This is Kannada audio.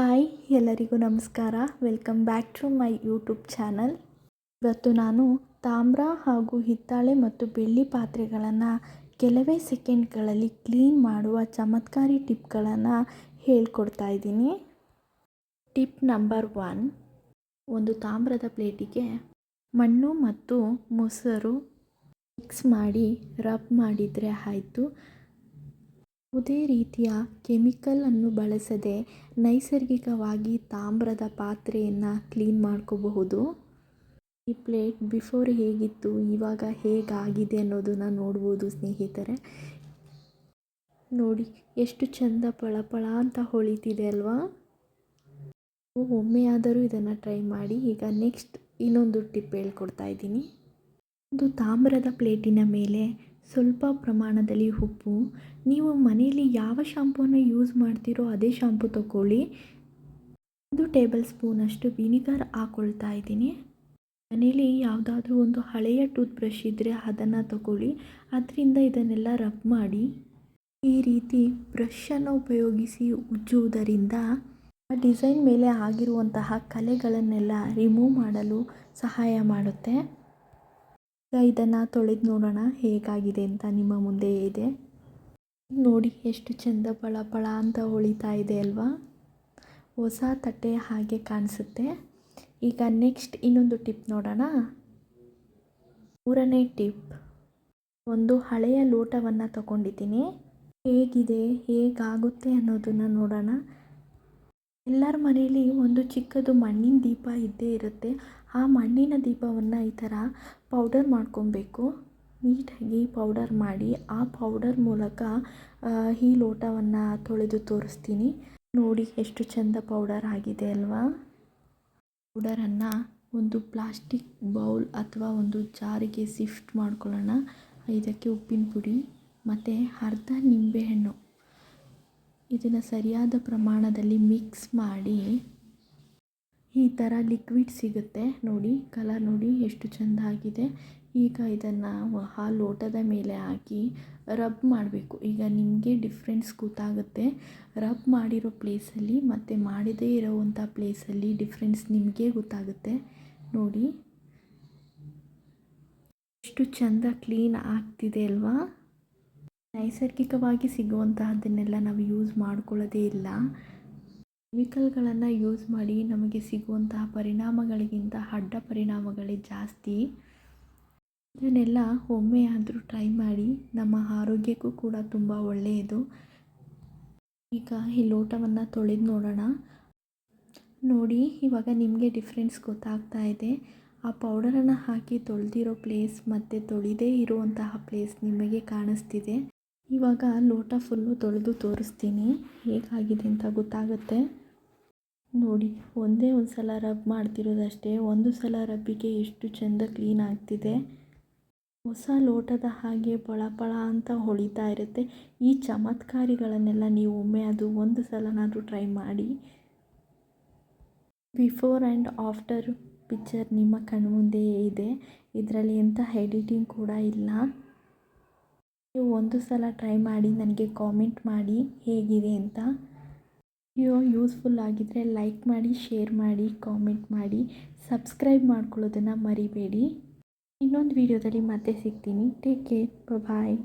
ಹಾಯ್, ಎಲ್ಲರಿಗೂ ನಮಸ್ಕಾರ. Welcome back to my YouTube channel ಇವತ್ತು ನಾನು ತಾಮ್ರ ಹಾಗೂ ಹಿತ್ತಾಳೆ ಮತ್ತು ಬೆಳ್ಳಿ ಪಾತ್ರೆಗಳನ್ನು ಕೆಲವೇ ಸೆಕೆಂಡ್ಗಳಲ್ಲಿ ಕ್ಲೀನ್ ಮಾಡುವ ಚಮತ್ಕಾರಿ ಟಿಪ್ಗಳನ್ನು ಹೇಳ್ಕೊಡ್ತಾ ಇದ್ದೀನಿ. ಟಿಪ್ ನಂಬರ್ ಒನ್, ಒಂದು ತಾಮ್ರದ ಪ್ಲೇಟಿಗೆ ಮಣ್ಣು ಮತ್ತು ಮೊಸರು ಮಿಕ್ಸ್ ಮಾಡಿ ರಬ್ ಮಾಡಿದರೆ ಆಯಿತು. ಯಾವುದೇ ರೀತಿಯ ಕೆಮಿಕಲ್ ಅನ್ನು ಬಳಸದೆ ನೈಸರ್ಗಿಕವಾಗಿ ತಾಮ್ರದ ಪಾತ್ರೆಯನ್ನು ಕ್ಲೀನ್ ಮಾಡ್ಕೋಬಹುದು. ಈ ಪ್ಲೇಟ್ ಬಿಫೋರ್ ಹೇಗಿತ್ತು, ಇವಾಗ ಹೇಗಾಗಿದೆ ಅನ್ನೋದನ್ನು ನೋಡ್ಬೋದು ಸ್ನೇಹಿತರೆ. ನೋಡಿ, ಎಷ್ಟು ಚಂದ ಪಳಪಳ ಅಂತ ಹೊಳಿತಿದೆ ಅಲ್ವಾ? ಒಮ್ಮೆಯಾದರೂ ಇದನ್ನು ಟ್ರೈ ಮಾಡಿ. ಈಗ ನೆಕ್ಸ್ಟ್ ಇನ್ನೊಂದು ಟಿಪ್ ಹೇಳ್ಕೊಡ್ತಾ ಇದ್ದೀನಿ. ಒಂದು ತಾಮ್ರದ ಪ್ಲೇಟಿನ ಮೇಲೆ ಸ್ವಲ್ಪ ಪ್ರಮಾಣದಲ್ಲಿ ಉಪ್ಪು. ನೀವು ಮನೆಯಲ್ಲಿ ಯಾವ ಶಾಂಪೂನ ಯೂಸ್ ಮಾಡ್ತೀರೋ ಅದೇ ಶಾಂಪು ತಗೊಳ್ಳಿ ಒಂದು ಟೇಬಲ್ ಸ್ಪೂನಷ್ಟು ವಿನಿಗರ್ ಹಾಕ್ಕೊಳ್ತಾ ಇದ್ದೀನಿ. ಮನೇಲಿ ಯಾವುದಾದ್ರೂ ಒಂದು ಹಳೆಯ ಟೂತ್ ಬ್ರಷ್ ಇದ್ದರೆ ಅದನ್ನು ತಗೊಳ್ಳಿ ಅದರಿಂದ ಇದನ್ನೆಲ್ಲ ರಬ್ ಮಾಡಿ. ಈ ರೀತಿ ಬ್ರಷನ್ನು ಉಪಯೋಗಿಸಿ ಉಜ್ಜುವುದರಿಂದ ಆ ಡಿಸೈನ್ ಮೇಲೆ ಆಗಿರುವಂತಹ ಕಲೆಗಳನ್ನೆಲ್ಲ ರಿಮೂವ್ ಮಾಡಲು ಸಹಾಯ ಮಾಡುತ್ತೆ. ಇದನ್ನು ತೊಳೆದು ನೋಡೋಣ ಹೇಗಾಗಿದೆ ಅಂತ ನಿಮ್ಮ ಮುಂದೆ ಇದೆ. ನೋಡಿ ಎಷ್ಟು ಚೆಂದ ಪಳ ಪಳ ಅಂತ ಹೊಳಿತಾ ಇದೆ ಅಲ್ವಾ? ಹೊಸ ತಟ್ಟೆ ಹಾಗೆ ಕಾಣಿಸುತ್ತೆ. ಈಗ ನೆಕ್ಸ್ಟ್ ಇನ್ನೊಂದು ಟಿಪ್ ನೋಡೋಣ. ಮೂರನೇ ಟಿಪ್ ಒಂದು ಹಳೆಯ ಲೋಟವನ್ನು ತಗೊಂಡಿದ್ದೀನಿ. ಹೇಗಿದೆ? ಹೇಗಾಗುತ್ತೆ ಅನ್ನೋದನ್ನು ನೋಡೋಣ. ಎಲ್ಲರ ಮನೆಯಲ್ಲಿ ಒಂದು ಚಿಕ್ಕದು ಮಣ್ಣಿನ ದೀಪ ಇದ್ದೇ ಇರುತ್ತೆ. ಆ ಮಣ್ಣಿನ ದೀಪವನ್ನು ಈ ಥರ ಪೌಡರ್ ಮಾಡ್ಕೊಬೇಕು. ನೀಟಾಗಿ ಪೌಡರ್ ಮಾಡಿ ಆ ಪೌಡರ್ ಮೂಲಕ ಈ ಲೋಟವನ್ನು ತೊಳೆದು ತೋರಿಸ್ತೀನಿ. ನೋಡಿ ಎಷ್ಟು ಚೆಂದ ಪೌಡರ್ ಆಗಿದೆ ಅಲ್ವಾ? ಪೌಡರನ್ನು ಒಂದು ಪ್ಲಾಸ್ಟಿಕ್ ಬೌಲ್ ಅಥವಾ ಒಂದು ಜಾರಿಗೆ ಶಿಫ್ಟ್ ಮಾಡ್ಕೊಳ್ಳೋಣ. ಇದಕ್ಕೆ ಉಪ್ಪಿನ ಪುಡಿ, ಮತ್ತು ಅರ್ಧ ನಿಂಬೆಹಣ್ಣು ಇದನ್ನು ಸರಿಯಾದ ಪ್ರಮಾಣದಲ್ಲಿ ಮಿಕ್ಸ್ ಮಾಡಿ ಈ ಥರ ಲಿಕ್ವಿಡ್ ಸಿಗುತ್ತೆ. ನೋಡಿ ಕಲರ್ ನೋಡಿ ಎಷ್ಟು ಚೆಂದ ಆಗಿದೆ ಈಗ ಇದನ್ನು ಆ ಲೋಟದ ಮೇಲೆ ಹಾಕಿ ರಬ್ ಮಾಡಬೇಕು. ಈಗ ನಿಮಗೆ ಡಿಫ್ರೆನ್ಸ್ ಗೊತ್ತಾಗುತ್ತೆ. ರಬ್ ಮಾಡಿರೋ ಪ್ಲೇಸಲ್ಲಿ ಮತ್ತು ಮಾಡದೇ ಇರೋವಂಥ ಪ್ಲೇಸಲ್ಲಿ ಡಿಫ್ರೆನ್ಸ್ ನಿಮಗೆ ಗೊತ್ತಾಗುತ್ತೆ. ನೋಡಿ, ಎಷ್ಟು ಚೆಂದ ಕ್ಲೀನ್ ಆಗ್ತಿದೆ ಅಲ್ವಾ? ನೈಸರ್ಗಿಕವಾಗಿ ಸಿಗುವಂತಹದ್ದನ್ನೆಲ್ಲ ನಾವು ಯೂಸ್ ಮಾಡ್ಕೊಳ್ಳೋದೇ ಇಲ್ಲ. ಕೆಮಿಕಲ್ಗಳನ್ನು ಯೂಸ್ ಮಾಡಿ ನಮಗೆ ಸಿಗುವಂತಹ ಪರಿಣಾಮಗಳಿಗಿಂತ ಅಡ್ಡ ಪರಿಣಾಮಗಳೇ ಜಾಸ್ತಿ. ಇದನ್ನೆಲ್ಲ ಒಮ್ಮೆ ಆದರೂ ಟ್ರೈ ಮಾಡಿ ನಮ್ಮ ಆರೋಗ್ಯಕ್ಕೂ ಕೂಡ ತುಂಬ ಒಳ್ಳೆಯದು. ಈಗ ಈ ಲೋಟವನ್ನು ತೊಳೆದು ನೋಡೋಣ. ನೋಡಿ, ಇವಾಗ ನಿಮಗೆ ಡಿಫ್ರೆನ್ಸ್ ಗೊತ್ತಾಗ್ತಾ ಇದೆ. ಆ ಪೌಡರನ್ನು ಹಾಕಿ ತೊಳೆದಿರೋ ಪ್ಲೇಸ್ ಮತ್ತು ತೊಳೆದೇ ಇರುವಂತಹ ಪ್ಲೇಸ್ ನಿಮಗೆ ಕಾಣಿಸ್ತಿದೆ. ಇವಾಗ ಲೋಟ ಫುಲ್ಲು ತೊಳೆದು ತೋರಿಸ್ತೀನಿ. ಹೇಗಾಗಿದೆ ಅಂತ ಗೊತ್ತಾಗುತ್ತೆ. ನೋಡಿ, ಒಂದೇ ಒಂದು ಸಲ ರಬ್ ಮಾಡ್ತಿರೋದಷ್ಟೇ. ಒಂದು ಸಲ ರಬ್ಬಿಗೆ ಎಷ್ಟು ಚೆಂದ ಕ್ಲೀನ್ ಆಗ್ತಿದೆ. ಹೊಸ ಲೋಟದ ಹಾಗೆ ಪಳ ಪಳ ಅಂತ ಹೊಳಿತಾ ಇರುತ್ತೆ. ಈ ಚಮತ್ಕಾರಿಗಳನ್ನೆಲ್ಲ ನೀವು ಒಮ್ಮೆ ಅದು ಒಂದು ಸಲನಾದರೂ ಟ್ರೈ ಮಾಡಿ. ಬಿಫೋರ್ ಆ್ಯಂಡ್ ಆಫ್ಟರ್ ಪಿಕ್ಚರ್ ನಿಮ್ಮ ಕಣ್ಮುಂದೆಯೇ ಇದೆ. ಇದರಲ್ಲಿ ಎಂಥ ಎಡಿಟಿಂಗ್ ಕೂಡ ಇಲ್ಲ. ನೀವು ಒಂದು ಸಲ ಟ್ರೈ ಮಾಡಿ, ನನಗೆ ಕಾಮೆಂಟ್ ಮಾಡಿ ಹೇಗಿದೆ ಅಂತ. ವಿಡಿಯೋ ಯೂಸ್ಫುಲ್ ಆಗಿದ್ದರೆ ಲೈಕ್ ಮಾಡಿ ಶೇರ್ ಮಾಡಿ ಕಾಮೆಂಟ್ ಮಾಡಿ ಸಬ್ಸ್ಕ್ರೈಬ್ ಮಾಡ್ಕೊಳ್ಳೋದನ್ನು ಮರಿಬೇಡಿ. ಇನ್ನೊಂದು ವಿಡಿಯೋದಲ್ಲಿ ಮತ್ತೆ ಸಿಗ್ತೀನಿ. Take care bye